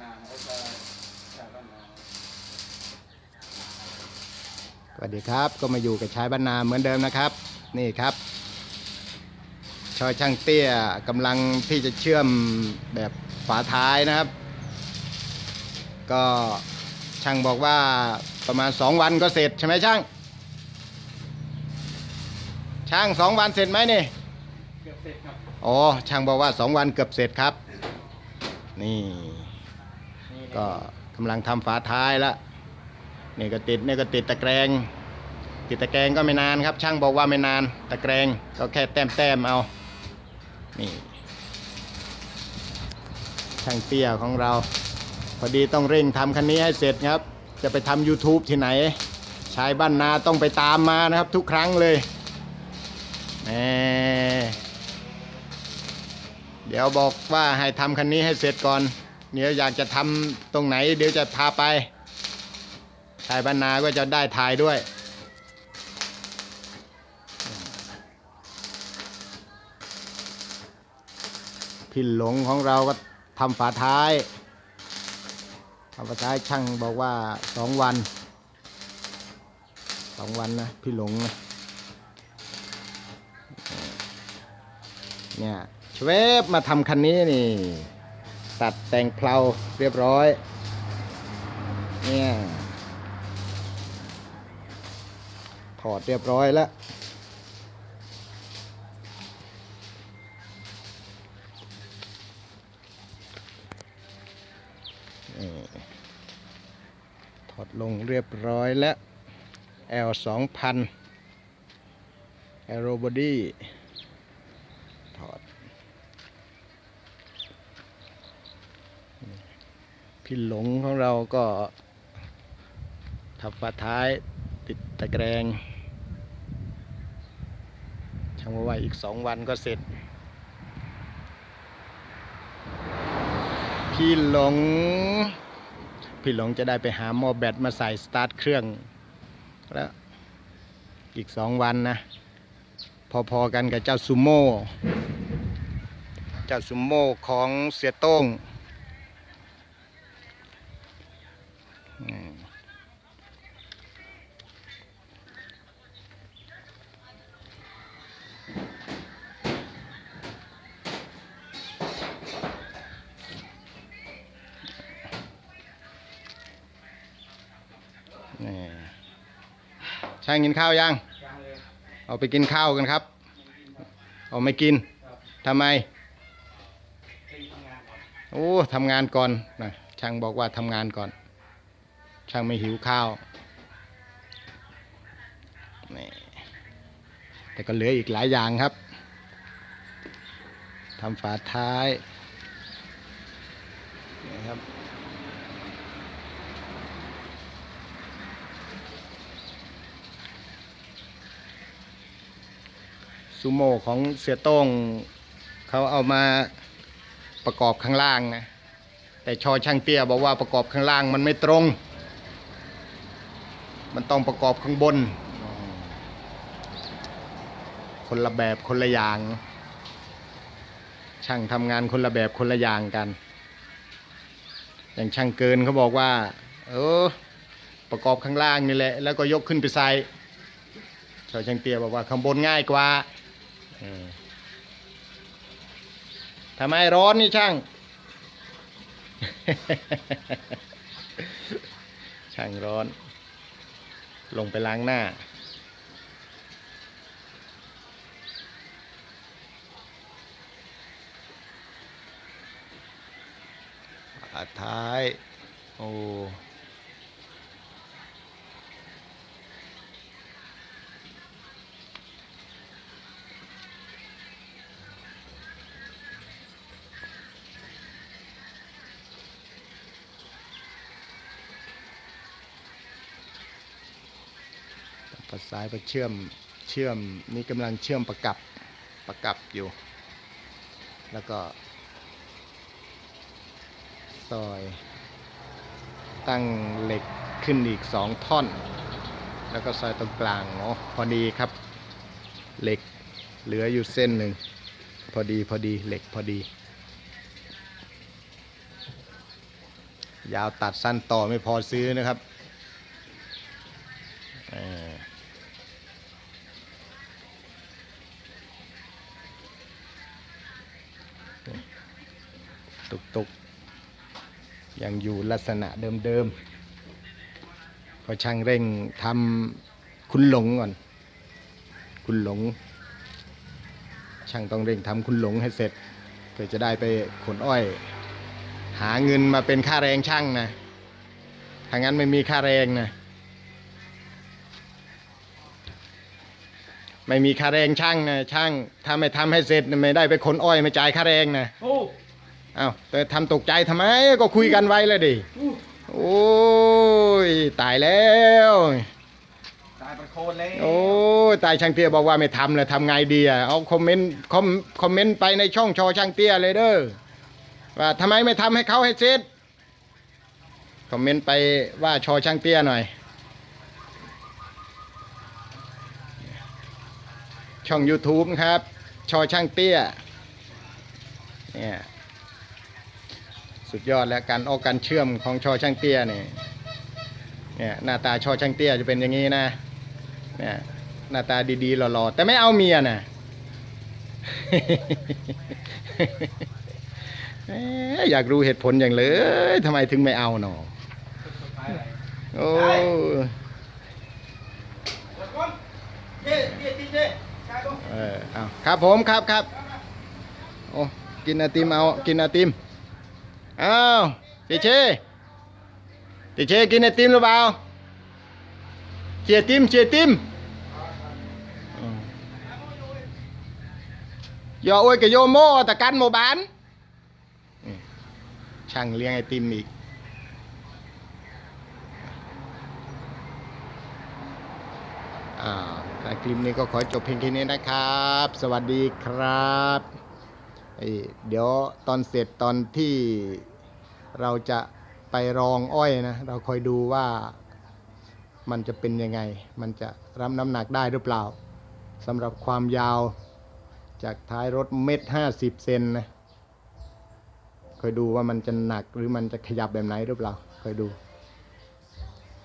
นาเขาจะชาวบ้านนาสวัสดีครับก็มาอยู่กับชายบ้านนาเหมือนเดิมนะครับ นี่ครับ ชอยช่างเตี้ยกำลังที่จะเชื่อมแบบฝาท้ายนะครับ ก็ช่างบอกว่าประมาณ 2 วันก็เสร็จใช่ไหมช่าง ช่างสองวันเสร็จไหมนี่เกือบเสร็จครับอ๋อช่างบอกว่า 2 วันเกือบเสร็จครับ นี่นี่ ก็กำลังทำฝาท้ายแล้วนี่ก็ติดนี่ก็ติดตะแกรง ติดตะแกรงก็ไม่นานครับ ช่างบอกว่าไม่นานตะแกรงก็แค่แต้มแต้มเอานี่ช่างเตี้ยของเรา พอดีต้องเร่งทำคันนี้ให้เสร็จครับ จะไปทำ YouTube ที่ไหนชายบ้านนาต้องไปตามมานะครับทุกครั้งเลยแหมเดี๋ยวบอกว่าให้ทำคันนี้ให้เสร็จก่อน เดี๋ยวอยากจะทำตรงไหน เดี๋ยวจะพาไปชายบ้านนาก็จะได้ถ่ายด้วยพี่หลงของเราก็ทำฝาท้ายทำฝาท้ายช่างบอกว่าสองวันสองวันนะพี่หลงนะเนี่ยชเวบมาทำคันนี้นี่ ตัดแต่งเพลาเรียบร้อย เนี่ย ถอดเรียบร้อยแล้ว ถอดลงเรียบร้อยแล้ว L 2 0 0 0 Aero Body ถอด พี่หลงของเราก็ทับฝาท้ายติดตะแกรงช่างว่าอีกสองวันก็เสร็จ พี่หลง พี่หลงจะได้ไปหาหม้อแบตมาใส่สตาร์ทเครื่อง แล้ว อีกสองวันนะ พอๆกันกับเจ้าซูโม่ เจ้าซูโม่ของเสียโต้ง ช่างกินข้าวยัง เอาไปกินข้าวกันครับ เอาไม่กิน ทำไม โอ้ทำงานก่อนนะช่างบอกว่าทำงานก่อน ช่างไม่หิวข้าว นี่ แต่ก็เหลืออีกหลายอย่างครับ ทำฝาท้าย นี่ครับ ซูโม่ของเสียโต้งเขาเอามาประกอบข้างล่างนะ แต่ชอช่างเตี้ยบอกว่าประกอบข้างล่างมันไม่ตรง มันต้องประกอบข้างบน คนละแบบคนละอย่าง ช่างทำงานคนละแบบคนละอย่างกัน อย่างช่างเกินเขาบอกว่า เออประกอบข้างล่างนี่แหละ แล้วก็ยกขึ้นไปใส่ชอช่างเตี้ยบอกว่าข้างบนง่ายกว่า ทำไมร้อนนี่ช่าง ช่างร้อน ลงไปล้างหน้าอาท้าย โอ้ ปัดซ้ายไปเชื่อมเชื่อมนี่กำลังเชื่อมประกับประกับอยู่ แล้วก็ซอย ตั้งเหล็กขึ้นอีกสองท่อน แล้วก็ซอยตรงกลางเนาะพอดีครับ เหล็กเหลืออยู่เส้นหนึ่ง พอดีพอดีเหล็กพอดี ยาวตัดสั้นต่อไม่พอซื้อนะครับเออ ตุกตุกๆยังอยู่ลักษณะเดิมๆก็ช่างเร่งทำคุณหลงก่อน คุณหลง ช่างต้องเร่งทำคุณหลงให้เสร็จเพื่อจะได้ไปขนอ้อย หาเงินมาเป็นค่าแรงช่างนะถ้างั้นไม่มีค่าแรงนะไม่มีค่าแรงช่างนะช่างถ้าไม่ทำให้เสร็จไม่ได้ไปขนอ้อยไม่จ่ายค่าแรงนะ โอ้อ้าวแต่ทำตกใจทำไมก็คุยกันไว้เลยดิอู้โอ้ยตายแล้วตายเป็นโคนเลยโอ้ยตายช่างเตี้ยบอกว่าไม่ทำเลยทำไงดีอะเอาคอมเมนต์คอมคอมเมนต์ไปในช่องชอช่างเตี้ยเลยเด้อว่าทำไมไม่ทำให้เขาให้เสร็จคอมเมนต์ไปว่าชอช่างเตี้ยหน่อย ช่อง YouTube ครับ ชอช่างเตี้ยเนี่ย สุดยอดแล้วการออกการเชื่อมของชอช่างเตี้ยนี่เนี่ยหน้าตาชอช่างเตี้ยจะเป็นอย่างนี้นะเนี่ยหน้าตาดีๆหล่อๆแต่ไม่เอาเมียนะเอ๊ะอยากรู้เหตุผลอย่างเลยทำไมถึงไม่เอาหนอโอ้เองเออเอาครับผมครับครับโอ้กินไอติมเอากินไอติม อ้าวเจเชเจเชกินไอติมหรือเปล่าเชียร์ติมเชียร์ติมอืมอย่าโอ้ยกับโยโม่ตะกันโมบานช่างเลี้ยงไอติมอีกอ่าคลิปนี้ก็ขอจบเพียงแค่นี้นะครับ สวัสดีครับ เดี๋ยวตอนเสร็จตอนที่ เราจะไปรองอ้อยนะ เราคอยดูว่ามันจะเป็นยังไง มันจะรับน้ำหนักได้หรือเปล่าสำหรับความยาวจากท้ายรถเม็ดห้าสิบเซนนะคอยดูว่ามันจะหนักหรือมันจะขยับแบบไหนหรือเปล่าคอยดู